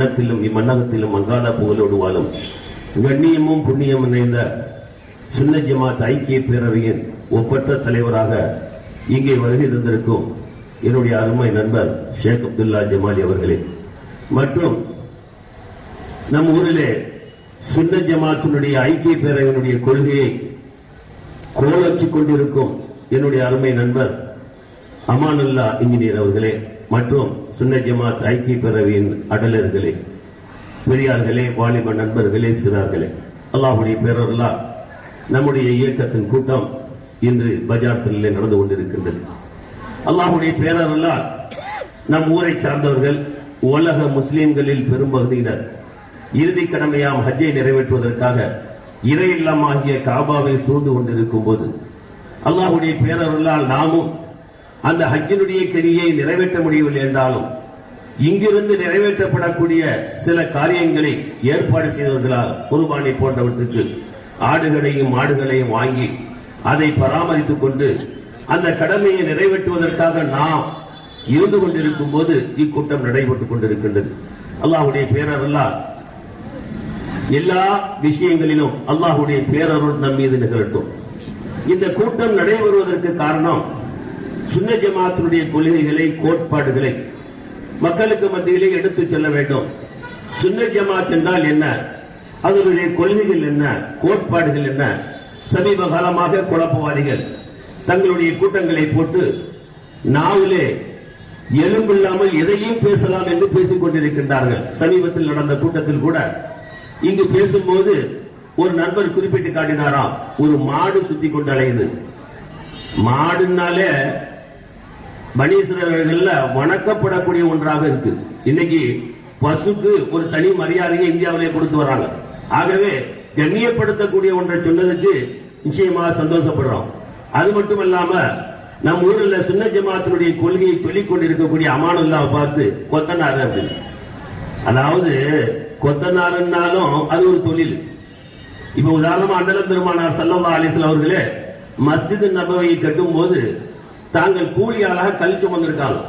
எண்ணத்திலும் இம்மன்னகத்திலும் மங்காத புகழோடு வாழும். கண்ணியமும் புண்ணியமும் நிறைந்த சுன்ன ஜமாத் ஐக்கிய பேரவையின் ஒப்பற்ற தலைவராக இங்கே வருகை தந்திருக்கும் என்னுடைய அருமை நண்பர் ஷேக் அப்துல்லா ஜமாலி அவர்களே. மற்றும் நம் ஊரிலே சுன்ன ஜமாத்தினுடைய ஐக்கிய பேரவையினுடைய கொள்கையை கோலச்சிக் கொண்டிருக்கும் என்னுடைய அருமை நண்பர் அமானுல்லா இன்ஜினியர் அவர்களே. மற்றும் சுன்ன ஜமாத் ஐக்கிய பேரவையின் அடலர்களே பெரியார்களே வாலிப நண்பர்களே சிறார்களே அல்லாஹுடைய பேரர்களா நம்முடைய இயக்கத்தின் கூட்டம் இன்று பஜார்த்திலே நடந்து கொண்டிருக்கின்றது. அல்லாஹுடைய பேரர்களா நம் ஊரை சார்ந்தவர்கள் உலக முஸ்லீம்களில் பெரும்பகுதியினர் இறுதி கடமையாம் ஹஜ்ஜை நிறைவேற்றுவதற்காக இறை இல்லமாகிய காபாவை சூழ்ந்து கொண்டிருக்கும் போது அல்லாஹுடைய பேரர்களால் நாமும் அந்த ஹஜ்ஜினுடைய கிரியை நிறைவேற்ற முடியவில்லை என்றாலும் இங்கிருந்து நிறைவேற்றப்படக்கூடிய சில காரியங்களை ஏற்பாடு செய்தவர்களால் குர்பானி போன்றவற்றுக்கு ஆடுகளையும் மாடுகளையும் வாங்கி அதை பராமரித்துக் கொண்டு அந்த கடமையை நிறைவேற்றுவதற்காக நாம் இருந்து கொண்டிருக்கும் போது இக்கூட்டம் நடைபெற்றுக் கொண்டிருக்கின்றது. அல்லாஹுடைய பேரருளால் எல்லா விஷயங்களிலும் அல்லாஹுடைய பேரருள் நம் மீது நிகழட்டும். இந்த கூட்டம் நடைபெறுவதற்கு காரணம் சுன்ன ஜமாத்தினுடைய கொள்கைகளை கோட்பாடுகளை மக்களுக்கு மத்தியிலே எடுத்துச் செல்ல வேண்டும். சுன்ன ஜமாத் என்றால் என்ன? அதனுடைய கொள்கைகள் என்ன? கோட்பாடுகள் என்ன? சமீப காலமாக குழப்பவாதிகள் தங்களுடைய கூட்டங்களை போட்டு நாவிலே எலும்பில்லாமல் எதையும் பேசலாம் என்று பேசிக் கொண்டிருக்கின்றார்கள். சமீபத்தில் நடந்த கூட்டத்தில் கூட இங்கு பேசும்போது ஒரு நண்பர் குறிப்பிட்டு காட்டினாராம் ஒரு மாடு சுத்தி கொண்டு அலையுது. மாடுனாலே மணீஸ்வரர்கள்ல வணக்கப்படக்கூடிய ஒன்றாக இருக்கு. இன்னைக்கு பசுக்கு ஒரு தனி மரியாதையை இந்தியாவிலே கொடுத்து வராங்க ஆகவே கண்ணியப்படுத்தக்கூடிய ஒன்றை சொன்னதுக்கு நிச்சயமாக சந்தோஷப்படுறோம். அது மட்டும் இல்லாம நம் ஊரில் சுன்ன ஜமாத்தினுடைய கொள்கையை சொல்லிக் கொண்டிருக்கக்கூடிய அமானுல்லாவை பார்த்து கொத்தனார் அப்படின்னு அதாவது கொத்தனாருன்னாலும் அது ஒரு தொழில். இப்ப உதாரணமா அண்டலம் பெருமானார் சல்லல்லா அலிஸ்லாம் அவர்களே மஸ்ஜித் நபவையை கட்டும் போது தாங்கள் கூலியாளாக கல் சுமந்திருக்காங்க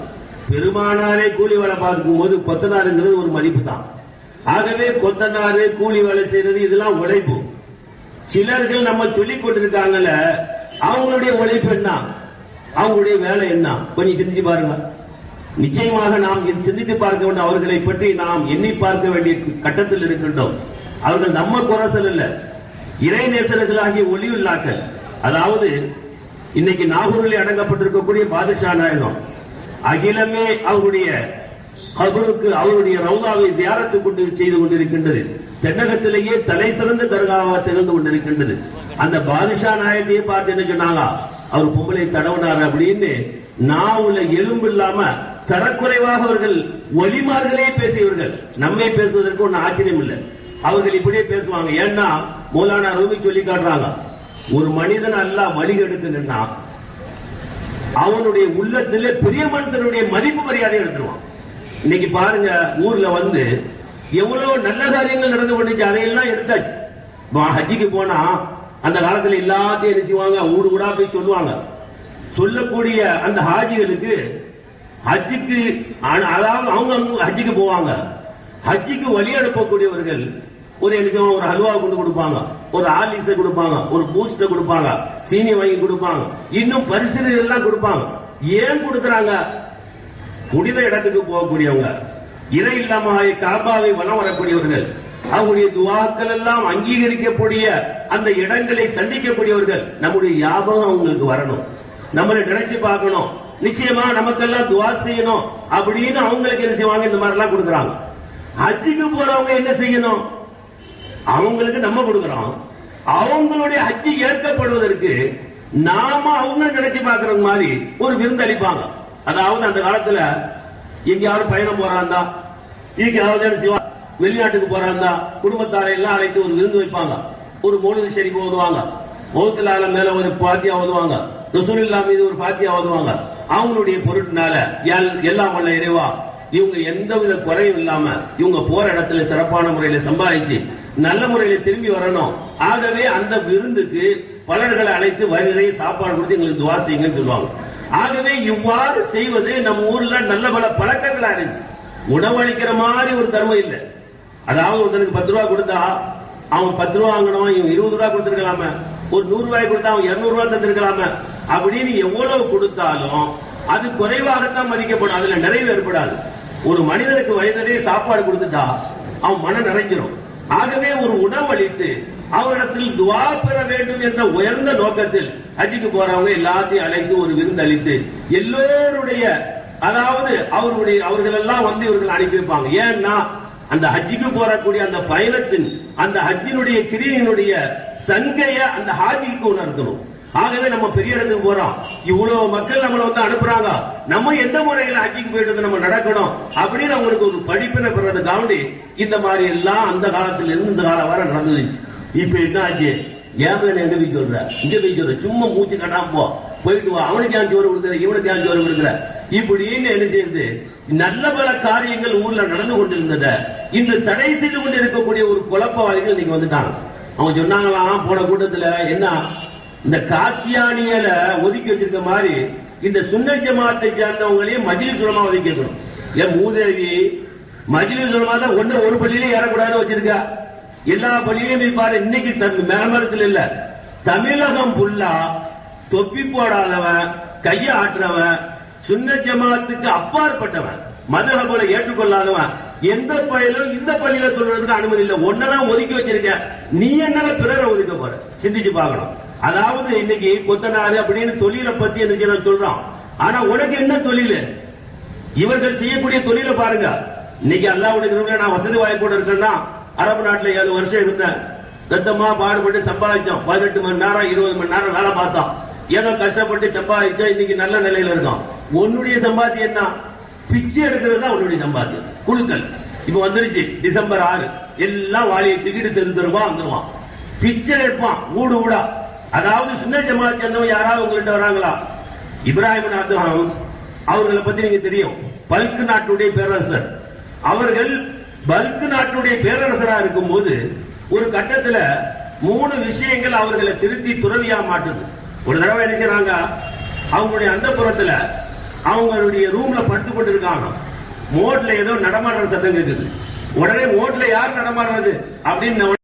பெருமானாரே கூலி வேலை பார்க்கும் போது கொத்தனாருங்கிறது ஒரு மதிப்பு தான் ஆகவே கொத்தனாரு கூலி வேலை செய்யறது இதெல்லாம் உழைப்பு சிலர்கள் நம்ம சொல்லிக் கொண்டிருக்காங்கல்ல அவங்களுடைய உழைப்பு என்ன? அவங்களுடைய வேலை என்ன? கொஞ்சம் சிந்திச்சு பாருங்க. நிச்சயமாக நாம் சிந்தித்து பார்க்க வேண்டும் அவர்களை பற்றி நாம் எண்ணி பார்க்க வேண்டிய கட்டத்தில் இருக்கின்றோம். அவர்கள் நம்ம குரசல் இல்ல இறை நேசர்களாகிய ஒளியுள்ளாக்கள். அதாவது இன்னைக்கு நாகூரில் அடங்கப்பட்டிருக்கக்கூடிய பாதுஷா நாயகம். அகிலமே அவருடைய கபருக்கு அவருடைய ரவுதாவை தியாரத்து கொண்டு செய்து கொண்டிருக்கின்றது. தென்னகத்திலேயே தலை சிறந்த தர்காவாக திகழ்ந்து கொண்டிருக்கின்றது. அந்த பாதுஷா நாயகத்தையே பார்த்து என்ன சொன்னாங்க? அவர் பொம்பளை தடவினார் அப்படின்னு நாவுல எலும்பு இல்லாம தரக்குறைவாக அவர்கள் ஒலிமார்களே பேசியவர்கள். நம்மை பேசுவதற்கு ஒன்னும் ஆச்சரியம் இல்லை அவர்கள் இப்படியே பேசுவாங்க. ஏன்னா மூலானா ரூமி சொல்லி காட்டுறாங்க. ஒரு மனிதன் அல்ல வழிகெடுத்து நின்னா அவனுடைய உள்ளத்திலே பெரிய மனுஷனுடைய மதிப்பு மரியாதை எடுத்துருவான். இன்னைக்கு பாருங்க ஊர்ல வந்து எவ்வளவு நல்ல காரியங்கள் நடந்து கொண்டுச்சு அதையெல்லாம் எடுத்தாச்சு. இப்போ ஹஜ்ஜிக்கு போனா அந்த காலத்துல எல்லாத்தையும் நினைச்சுவாங்க ஊடு ஊடா போய் சொல்லுவாங்க. சொல்லக்கூடிய அந்த ஹாஜிகளுக்கு ஹஜ்ஜிக்கு அ- அதாவது அவங்க ஹஜ்ஜிக்கு போவாங்க. ஹஜ்ஜிக்கு வழி அனுப்பக்கூடியவர்கள் ஒரு என்ன ஒரு ஹல்வா கொண்டு கொடுப்பாங்க. ஒரு ஆர்லிக்ஸை கொடுப்பாங்க. ஒரு பூஸ்ட கொடுப்பாங்க. சீனி வாங்கி கொடுப்பாங்க. இன்னும் பரிசு எல்லாம் கொடுப்பாங்க. ஏன் கொடுக்கறாங்க? புனித இடத்துக்கு போகக்கூடியவங்க. இறை இல்லாம காபாவை வனம் வரக்கூடியவர்கள். அவங்களுடைய துவாக்கள் எல்லாம் அங்கீகரிக்கக்கூடிய அந்த இடங்களை சந்திக்கக்கூடியவர்கள். நம்முடைய ஞாபகம் அவங்களுக்கு வரணும். நம்மளை நினைச்சு பார்க்கணும். நிச்சயமா நமக்கெல்லாம் துவா செய்யணும் அப்படின்னு அவங்களுக்கு என்ன செய்வாங்க? இந்த மாதிரி எல்லாம் கொடுக்கறாங்க. ஹஜ்ஜுக்கு போறவங்க என்ன செய்யணும்? அவங்களுக்கு நம்ம கொடுக்கிறோம். அவங்களுடைய அச்சு ஏற்கப்படுவதற்கு நாம அவங்க நினைச்சு பார்க்கற மாதிரி ஒரு விருந்து அளிப்பாங்க. அதாவது அந்த காலத்துல எங்கேயாவது பயணம் போறாந்தா எங்கேயாவது சிவா வெளிநாட்டுக்கு போறாந்தா குடும்பத்தாரை எல்லாம் அழைத்து ஒரு விருந்து வைப்பாங்க. ஒரு மௌலிக ஷெரீப் ஓதுவாங்க. மௌத்துலால மேல ஒரு பாத்தியா ஓதுவாங்க. ரசூலுல்லா மீது ஒரு பாத்தியா ஓதுவாங்க. அவங்களுடைய பொருட்டினால எல்- எல்லாம் வல்ல இறைவா இவங்க எந்த வித குறையும் இல்லாம இவங்க போற இடத்துல சிறப்பான முறையில சம்பாதிச்சு நல்ல முறையில திரும்பி வரணும். ஆகவே அந்த விருந்துக்கு பலர்களை அழைத்து வயிறை சாப்பாடு கொடுத்து எங்களுக்கு துவா செய்யுங்கன்னு சொல்லுவாங்க. ஆகவே இவ்வாறு செய்வது நம்ம ஊர்ல நல்ல பல பழக்கங்களா இருந்துச்சு. உணவளிக்கிற மாதிரி ஒரு தர்மம் இல்ல. அதாவது ஒருத்தனுக்கு பத்து ரூபா கொடுத்தா அவன் பத்து ரூபா வாங்கணும் இவன் இருபது ரூபா கொடுத்துருக்கலாம. ஒரு நூறு ரூபாய் கொடுத்தா அவன் இருநூறு ரூபாய் தந்திருக்கலாம. அப்படின்னு எவ்வளவு கொடுத்தாலும் அது குறைவாகத்தான் மதிக்கப்படும். அதுல நிறைவு ஏற்படாது ஒரு மனிதனுக்கு வயதிலே சாப்பாடு கொடுத்துட்டா அவன் மனம் நிறைஞ்சிரும். ஆகவே ஒரு உணவளித்து அவரிடத்தில் துவா பெற வேண்டும் என்ற உயர்ந்த நோக்கத்தில் ஹஜ்ஜுக்கு போறவங்க எல்லாத்தையும் அழைத்து ஒரு விருந்து அளித்து எல்லோருடைய அதாவது அவருடைய அவர்கள் எல்லாம் வந்து இவர்கள் அனுப்பி வைப்பாங்க. ஏன்னா அந்த ஹஜ்ஜிக்கு போறக்கூடிய அந்த பயணத்தின் அந்த ஹஜ்ஜினுடைய கிரியினுடைய சங்கையை அந்த ஹாஜிக்கு உணர்த்தணும். ஆகவே நம்ம பெரிய இடத்துக்கு போறோம். இவ்வளவு மக்கள் நம்மளை வந்து அனுப்புறாங்க. நம்ம எந்த முறையில ஹஜ்ஜிக்கு போயிட்டு நம்ம நடக்கணும் அப்படின்னு அவங்களுக்கு ஒரு படிப்பினை பெறதுக்காண்டி இந்த மாதிரி எல்லாம் அந்த காலத்துல இருந்து இந்த காலம் வரை நடந்துருச்சு இப்ப என்ன ஆச்சு ஏன் எங்க போய் சொல்ற? இங்க போய் சொல்ற. சும்மா மூச்சு கட்டாம போ. போயிட்டு வா. அவனுக்கு ஏன் சோறு கொடுக்குற இவனுக்கு ஏன் சோறு கொடுக்குற இப்படின்னு என்ன செய்யுது? நல்ல பல காரியங்கள் ஊர்ல நடந்து கொண்டிருந்தத இந்த தடை செய்து கொண்டு இருக்கக்கூடிய ஒரு குழப்பவாதிகள் நீங்க வந்துட்டாங்க. அவங்க சொன்னாங்களாம் போன கூட்டத்துல என்ன இந்த காத்தியானியல ஒதுக்கி வச்சிருக்க மாதிரி இந்த சுன்ன ஜமாத்தை சேர்ந்தவங்களையும் மஜிலி சுலமா ஒதுக்கி இருக்கணும் ஏன் மூதேவி மஜிலி சுலமா தான் ஒண்ணு ஒரு பள்ளியிலும் ஏறக்கூடாதுன்னு வச்சிருக்கா. எல்லா பள்ளியிலும் இருப்பாரு. பாரு இன்னைக்கு தம்- இல்ல. தமிழகம் புல்லா தொப்பி போடாதவன் கைய ஆட்டுறவன் சுன்ன ஜமாத்துக்கு அப்பாற்பட்டவன் மதுரபுல ஏற்றுக்கொள்ளாதவன். எந்த பள்ளியிலும் இந்த பள்ளியில சொல்றதுக்கு அனுமதி இல்ல. ஒன்னதான் ஒதுக்கி வச்சிருக்க. நீ என்ன பிறரை ஒதுக்க போற? சிந்திச்சு பார்க்கணும். அதாவது இன்னைக்கு கொத்தனாரு அப்படின்னு தொழிலை பத்தி என்ன செய்யலாம் சொல்றோம் ஆனா உனக்கு என்ன தொழில்? இவர்கள் செய்யக்கூடிய தொழிலை பாருங்க. இன்னைக்கு அல்லாவுடைய நான் வசதி வாய்ப்போட இருக்கேன்னா அரபு நாட்டுல ஏழு வருஷம் இருந்தேன். ரத்தமா பாடுபட்டு சம்பாதிச்சோம். பதினெட்டு மணி நேரம் இருபது மணி நேரம் வேலை பார்த்தோம். ஏதோ கஷ்டப்பட்டு சம்பாதிச்சோம் இன்னைக்கு நல்ல நிலையில இருக்கோம். உன்னுடைய சம்பாத்தியம் என்ன? பிச்சை எடுக்கிறது தான் உன்னுடைய சம்பாத்தியம். குழுக்கள் இப்ப வந்துருச்சு. டிசம்பர் ஆறு. எல்லாம் வாலியை டிக்கெட் தெரிஞ்சிருவான் வந்துருவான். பிச்சை எடுப்பான். ஊடு ஊடா. அதாவது சின்ன ஜமாத் சேர்ந்தவங்க யாராவது உங்கள்கிட்ட வராங்களா? இப்ராஹிம் அப்துஹாம் அவர்களை பத்தி நீங்க தெரியும். பல்க் நாட்டுடைய பேரரசர். அவர்கள் பல்க் நாட்டுடைய பேரரசரா இருக்கும்போது ஒரு கட்டத்துல மூணு விஷயங்கள் அவர்களை திருத்தி துறவியா மாட்டுது. ஒரு தடவை என்ன செய்றாங்க? அவங்களுடைய அந்த புறத்துல அவங்களுடைய ரூம்ல படுத்து கொண்டு இருக்காங்க மோட்ல ஏதோ நடமாடுற சத்தம் இருக்குது உடனே மோட்ல யார் நடமாடுறது? அப்படின்னு